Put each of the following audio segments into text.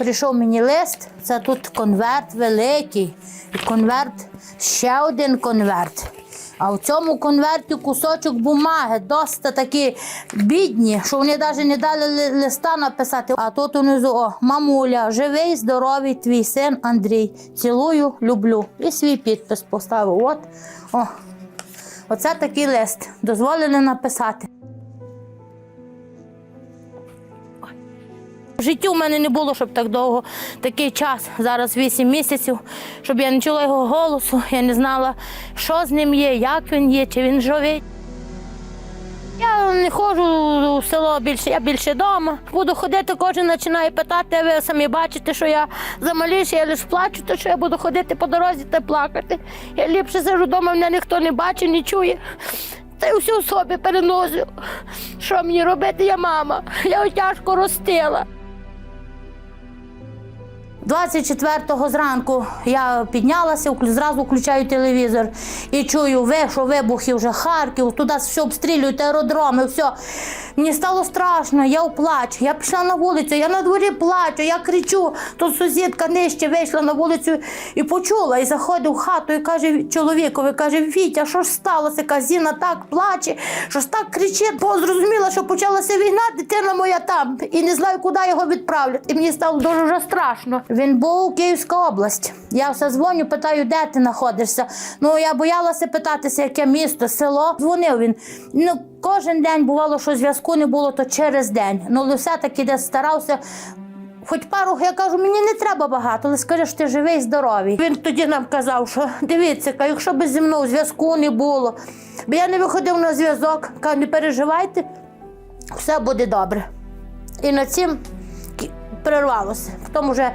Прийшов мені лист, це тут конверт великий. Конверт, ще один конверт. А в цьому конверті кусочок бумаги, досить такі бідні, що вони навіть не дали листа написати. А тут унизу, о, мамуля, живий, здоровий твій син Андрій. Цілую, люблю. І свій підпис поставив. От, о, оце такий лист. Дозволили написати. В житті у мене не було, щоб так довго такий час. Зараз 8 місяців, щоб я не чула його голосу, я не знала, що з ним є, як він є, чи він живий. Я не ходжу у село більше, я більше вдома. Буду ходити, кожен починає питати, а ви самі бачите, що я замаліше, я лише плачу, то що я буду ходити по дорозі та плакати. Я ліпше сижу вдома, мене ніхто не бачить, не чує. Та й усю собі переносю. Що мені робити, я мама? Я тяжко ростила. 24-го зранку я піднялася, зразу включаю телевізор і чую, ви, що вибухи вже Харків, туди все обстрілюють, аеродроми, все. Мені стало страшно, я в плач. Я пішла на вулицю, я на дворі плачу, я кричу. Тут сусідка нижче вийшла на вулицю і почула, і заходить в хату і каже чоловікові, каже, Вітя, що ж сталося? Каже, Зіна так плаче, що ж так кричить, бо зрозуміла, що почалася війна, дитина моя там, і не знаю, куди його відправлять. І мені стало дуже страшно. Він був Київська область. Я все дзвоню, питаю, де ти знаходишся. Ну я боялася питатися, яке місто, село. Дзвонив він. Ну, кожен день бувало, що зв'язку не було, то через день. Ну, але все-таки десь старався. Хоч пару, я кажу, мені не треба багато, але скажи, що ти живий, і здоровий. Він тоді нам казав, що дивіться, якщо б зі мною зв'язку не було, бо я не виходив на зв'язок, кажу, не переживайте, все буде добре. І на кі- перервалося. Потім вже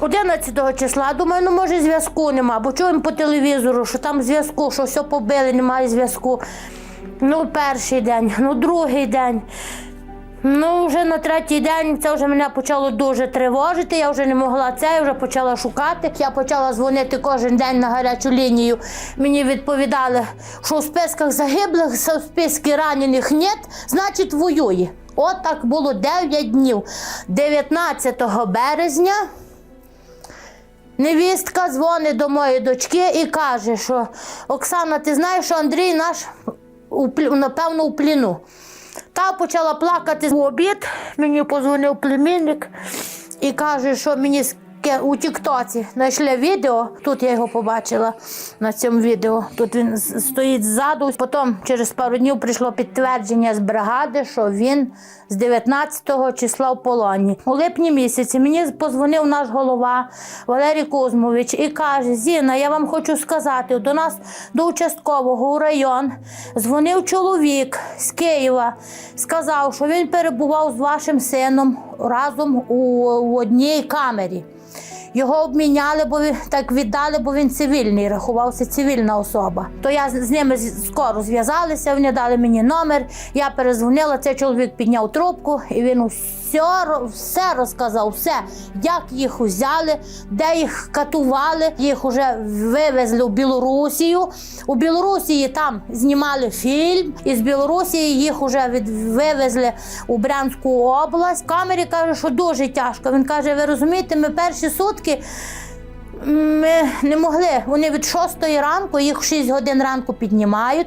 11 числа, думаю, ну може зв'язку нема, бо чуємо по телевізору, що там зв'язку, що все побили, немає зв'язку. Ну, перший день, ну другий день. Ну, вже на третій день це вже мене почало дуже тривожити. Я вже не могла це, я вже почала шукати. Я почала дзвонити кожен день на гарячу лінію. Мені відповідали, що у списках загиблих, у списку ранених нет, значить воює. От так було 9 днів. 19 березня невістка дзвонить до моєї дочки і каже, що Оксана, ти знаєш, що Андрій наш напевно у пліну. Та почала плакати в обід. Мені позвонив племінник і каже, що мені ски- у Тіктоці знайшли відео. Тут я його побачила на цьому відео. Тут він стоїть ззаду. Потім через пару днів прийшло підтвердження з бригади, що він з 19 числа в полоні. У липні місяці мені позвонив наш голова Валерій Кузьмович і каже: Зіна, я вам хочу сказати, до нас до участкового у район дзвонив чоловік з Києва, сказав, що він перебував з вашим сином разом у, у одній камері. Його обміняли, бо він так віддали, бо він цивільний, рахувався цивільна особа. То я з ними скоро зв'язалася, вони дали мені номер. Я перезвонила. Цей чоловік підняв трубку, і він все, все розказав, все, як їх узяли, де їх катували. Їх вже вивезли в Білорусію. У Білорусі там знімали фільм, і з Білорусі їх вже від, вивезли у Брянську область. Камері каже, що дуже тяжко. Він каже: ви розумієте, ми перші сутки. Ми не могли. Вони від 6 ранку, їх в 6 годин ранку піднімають.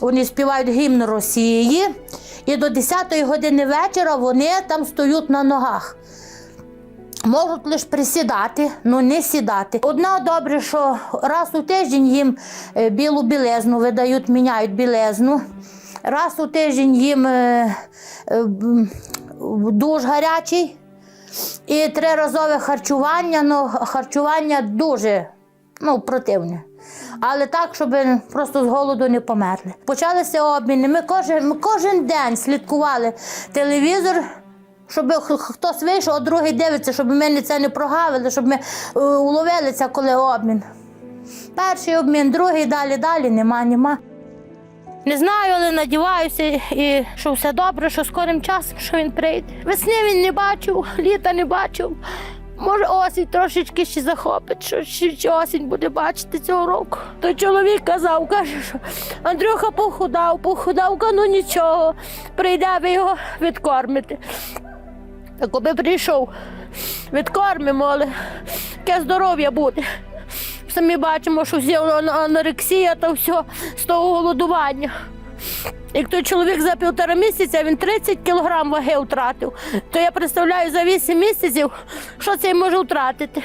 Вони співають гімн Росії. І до 10 години вечора вони там стоять на ногах. Можуть лише присідати, але не сідати. Одна добре, що раз у тиждень їм е, білу білизну видають, міняють білизну. Раз у тиждень їм е, е, душ гарячий. І триразове харчування, ну харчування дуже ну, противне. Але так, щоб просто з голоду не померли. Почалися обміни. Ми кожен, ми кожен день слідкували телевізор, щоб хтось вийшов, а другий дивиться, щоб ми це не прогавили, щоб ми е, уловили це, коли обмін. Перший обмін, другий, далі, далі, нема, нема. Не знаю, але надіваюся, і що все добре, що скорим часом що він прийде. Весни він не бачив, літа не бачив. Може, осінь трошечки ще захопить, що ще, осінь буде бачити цього року. То чоловік казав, каже, що Андрюха похудав, похудав, ну нічого, прийде ви його відкормити. Так коли прийшов, відкормимо, але яке здоров'я буде. Самі бачимо, що всі анорексія та все з того голодування. Як той чоловік за півтора місяця він 30 кілограм ваги втратив, то я представляю за 8 місяців, що це може втратити.